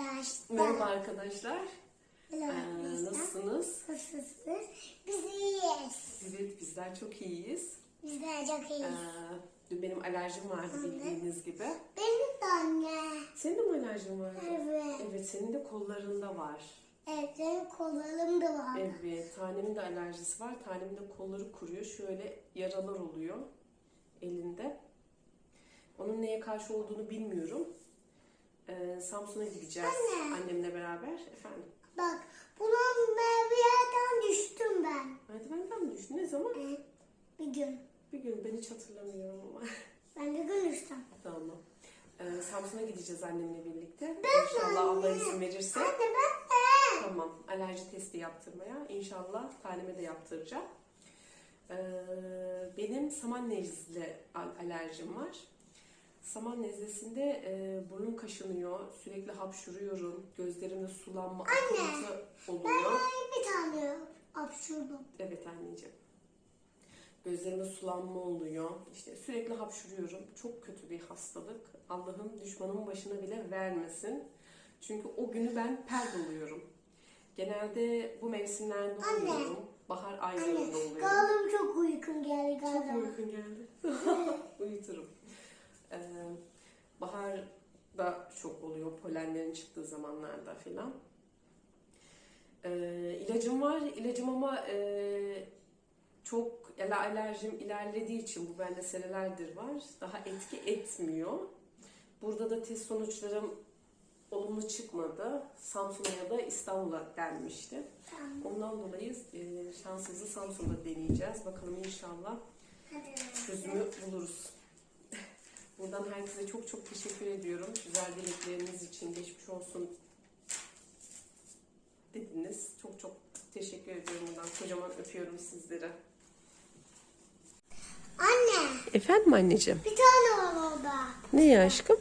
arkadaşlar. Merhaba arkadaşlar. Ee, nasılsınız? Nasılsınız? Biz iyiyiz. Evet bizler çok iyiyiz. Bizler çok Ee, iyiyiz. dün benim alerjim vardı bildiğiniz gibi. Benim de anne. Senin de mi alerjin vardı? Evet. Evet senin de kollarında var. Evet benim kollarım da var. Evet tanemin de alerjisi var. Tanemin de kolları kuruyor. Şöyle yaralar oluyor elinde. Onun neye karşı olduğunu bilmiyorum. Ee, Samsun'a gideceğiz Anne. annemle beraber. Efendim. Bak bunun yerden düştüm ben. Merdivenden mi düştün? Ne zaman? Ee, Bir gün. Bir gün ben hiç hatırlamıyorum ama. Ben bir gün düştüm. Tamam. Ee, Samsun'a gideceğiz annemle birlikte. Ben İnşallah anne. Allah izin verirse. Anne ben de. Tamam. Alerji testi yaptırmaya. İnşallah taneme de yaptıracağım. Ee, benim saman nezle al- alerjim var. Saman nezlesinde e, burnum kaşınıyor. Sürekli hapşuruyorum. Gözlerimde sulanma, akıntı Ben oluyor. bir tane hapşurdum. Evet anneciğim. Gözlerime sulanma oluyor. İşte sürekli hapşuruyorum. Çok kötü bir hastalık. Allah'ın düşmanımın başına bile vermesin. Çünkü o günü ben perd oluyorum. Genelde bu mevsimlerde Anne. oluyorum. Bahar Anne aylarında oluyorum. galiba çok uykum geldi Çok galiba. mu uykun geldi? Uyuturum. Ee, bahar da çok oluyor polenlerin çıktığı zamanlarda filan. Ee, ilacım var. İlacım ama e, çok yani alerjim ilerlediği için bu bende senelerdir var. Daha etki etmiyor. Burada da test sonuçlarım olumlu çıkmadı. Samsun'a ya da İstanbul'a denmişti. Ondan dolayı e, şansımızı Samsun'da deneyeceğiz. Bakalım inşallah çözümü buluruz. Buradan herkese çok çok teşekkür ediyorum. Güzel dilekleriniz için geçmiş olsun dediniz. Çok çok teşekkür ediyorum buradan. Kocaman öpüyorum sizleri. Anne Efendim anneciğim? bir tane var orada. Ne ya aşkım?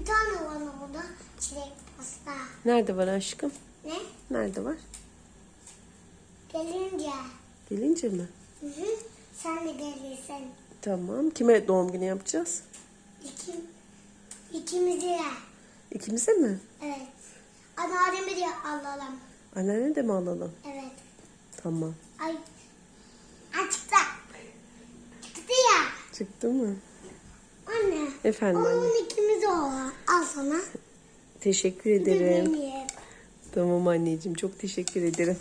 Bir tane var orada. Çilek pasta. Nerede var aşkım? Ne? Nerede var? Gelince. Gelince mi? Hı hı. Sen de gelirsin. Tamam. Kime doğum günü yapacağız? İkim, ikimizi de. İkimize mi? Evet. Anneannemi de alalım. Anneanne de mi alalım? Evet. Tamam. Ay. Ay çıktı. Çıktı ya. Çıktı mı? Anne. Efendim anne. Onun ikimizi o. Al sana. Teşekkür ederim. benim. Tamam anneciğim çok teşekkür ederim.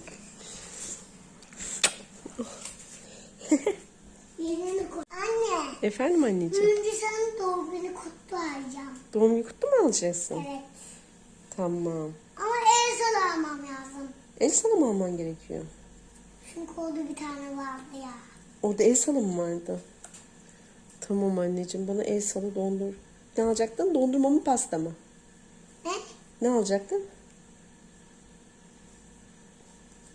Efendim anneciğim. Önce senin doğum günü kutlayacağım. Doğum günü kutlu mu alacaksın? Evet. Tamam. Ama el salamam lazım. El salımı alman gerekiyor. Çünkü orada bir tane vardı ya. Orada el salımı vardı. Tamam anneciğim bana el salı dondur. Ne alacaktın? Dondurma mı pasta mı? Ne? Ne alacaktın?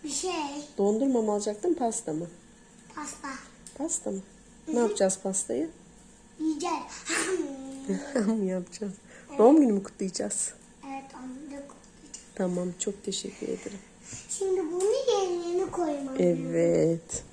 Bir şey. Dondurma mı alacaktın pasta mı? Pasta. Pasta mı? Ne yapacağız pastayı? Yiyeceğiz. yapacağız? Doğum günü mü kutlayacağız? evet onu da kutlayacağım. Tamam çok teşekkür ederim. Şimdi bunu yerine koymam. Evet.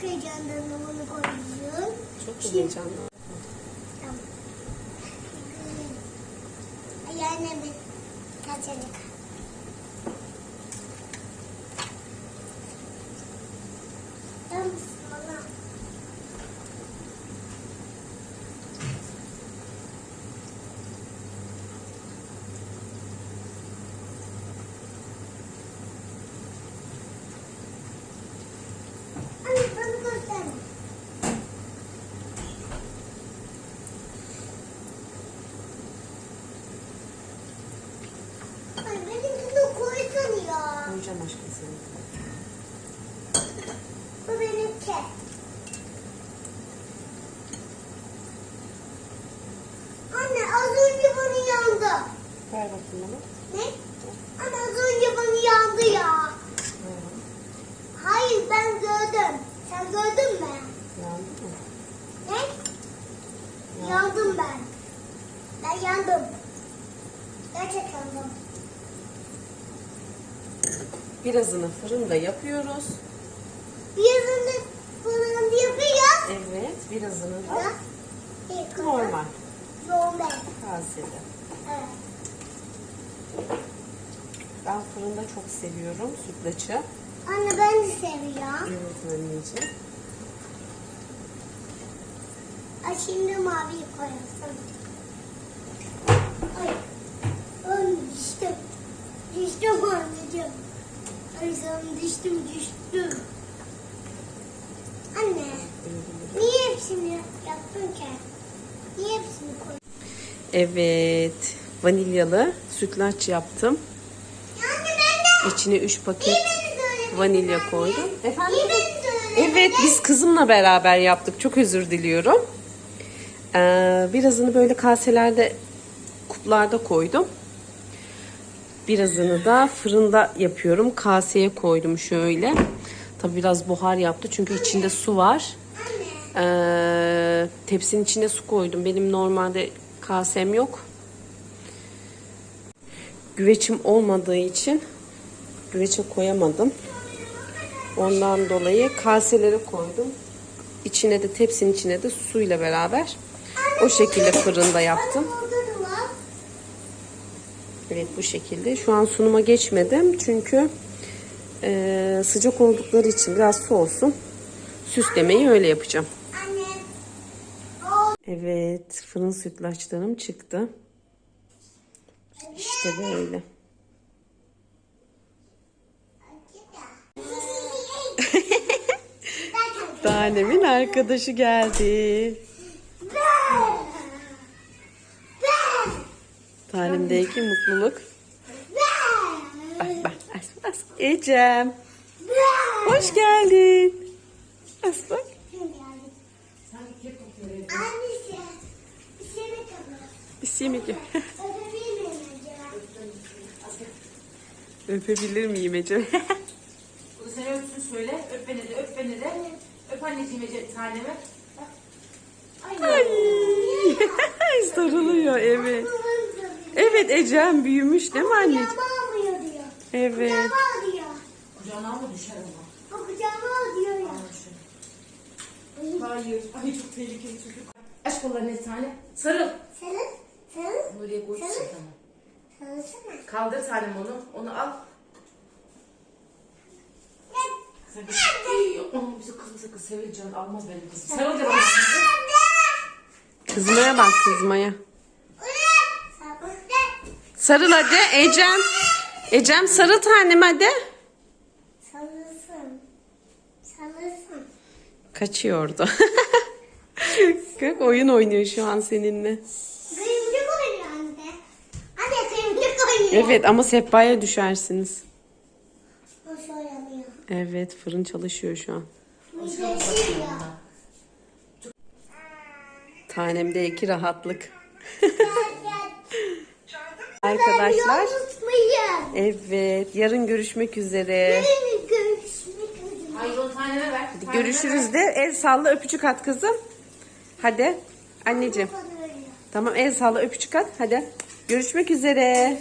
Çok heyecanlandım onu koyuyorum. Çok heyecanlı. Tamam. Ay annemin kaçacak. Tamam bana. Anne bana gösterme. Ay benimkini koysan ya. Koyacağım aşkım seni. Bu benimki. Anne az önce bana yandı. Ver bakayım bana. Ne? Anne az önce bana yandı ya. Bana. Hayır ben gördüm. Sen gördün mü? Yandı mı? Ne? Yandım ben. Ben yandım. Gerçekten yandım. Birazını fırında yapıyoruz. Birazını falan yapacağız. Evet. Birazını da normal. Normal. Kasede. Evet. Ben fırında çok seviyorum sütlaçı. Anne ben de seviyorum. Evet anneciğim. Ay şimdi maviyi koyarsın. Ay. Ay düştüm. Düştüm anneciğim. Sen düştüm düştüm. Anne niye hepsini yaptın ki? Niye hepsini koydun? Evet. Vanilyalı sütlaç yaptım. Yani ben de. İçine 3 paket vanilya koydum. Efendim? Evet biz kızımla beraber yaptık. Çok özür diliyorum. Ee, birazını böyle kaselerde kuplarda koydum. Birazını da fırında yapıyorum. Kaseye koydum şöyle. Tabi biraz buhar yaptı çünkü içinde su var. Ee, tepsinin içine su koydum. Benim normalde kasem yok. Güveçim olmadığı için güveçe koyamadım. Ondan dolayı kaselere koydum. İçine de tepsinin içine de suyla beraber o şekilde fırında yaptım. Anne burada da var. Evet bu şekilde. Şu an sunuma geçmedim çünkü eee, sıcak oldukları için biraz soğusun. Süslemeyi öyle yapacağım. Evet fırın sütlaçlarım çıktı. İşte böyle. Tanemin arkadaşı geldi. Tanemdeki mutluluk. Bak bak as as. Ecem. Hoş geldin. As bak. Annesi. Bir şey mi şey? Öpebilir miyim acaba? Öpebilir miyim Ecem? Bu seni öpsün söyle. Öp beni de öp beni de. Öp anneciğim Ece taneme. Bak. Ay. Ay sarılıyor evet. Evet Ecem büyümüş değil mi anneciğim? Kucağıma almıyor diyor. Evet. Kucağıma al diyor. Kucağına mı düşer ama? O kucağıma al diyor ya. Hayır. Ay çok tehlikeli çocuk. Aç kollarını tane. Sarıl. Sarıl. Sarıl. Buraya koy. Sarıl. Tamam. Sarılsana. Kaldır tanem onu. Onu al. Sen de... Onu bize kızım sakın Sevilcan almaz benim kızım. Sarıl canım. Kızmaya bak kızmaya. Sarıl. Hadi Ecem. Ecem sarıl tanem hadi. Sarılsın. Sarılsın. Kaçıyordu. Bak oyun oynuyor şu an seninle. Kıyımcık oynuyor anne. Anne kıyımcık oynuyor. Evet ama sehpaya düşersiniz. Hoş oynamıyor. Evet fırın çalışıyor şu an. Tanemde iki rahatlık. Arkadaşlar Unutmayın. evet yarın görüşmek üzere. Yarın görüşmek üzere. Hayır onu taneme ver. Hadi Taneme görüşürüz de el salla öpücük at kızım. Hadi anneciğim. Öyle. Tamam el salla öpücük at hadi. Görüşmek üzere.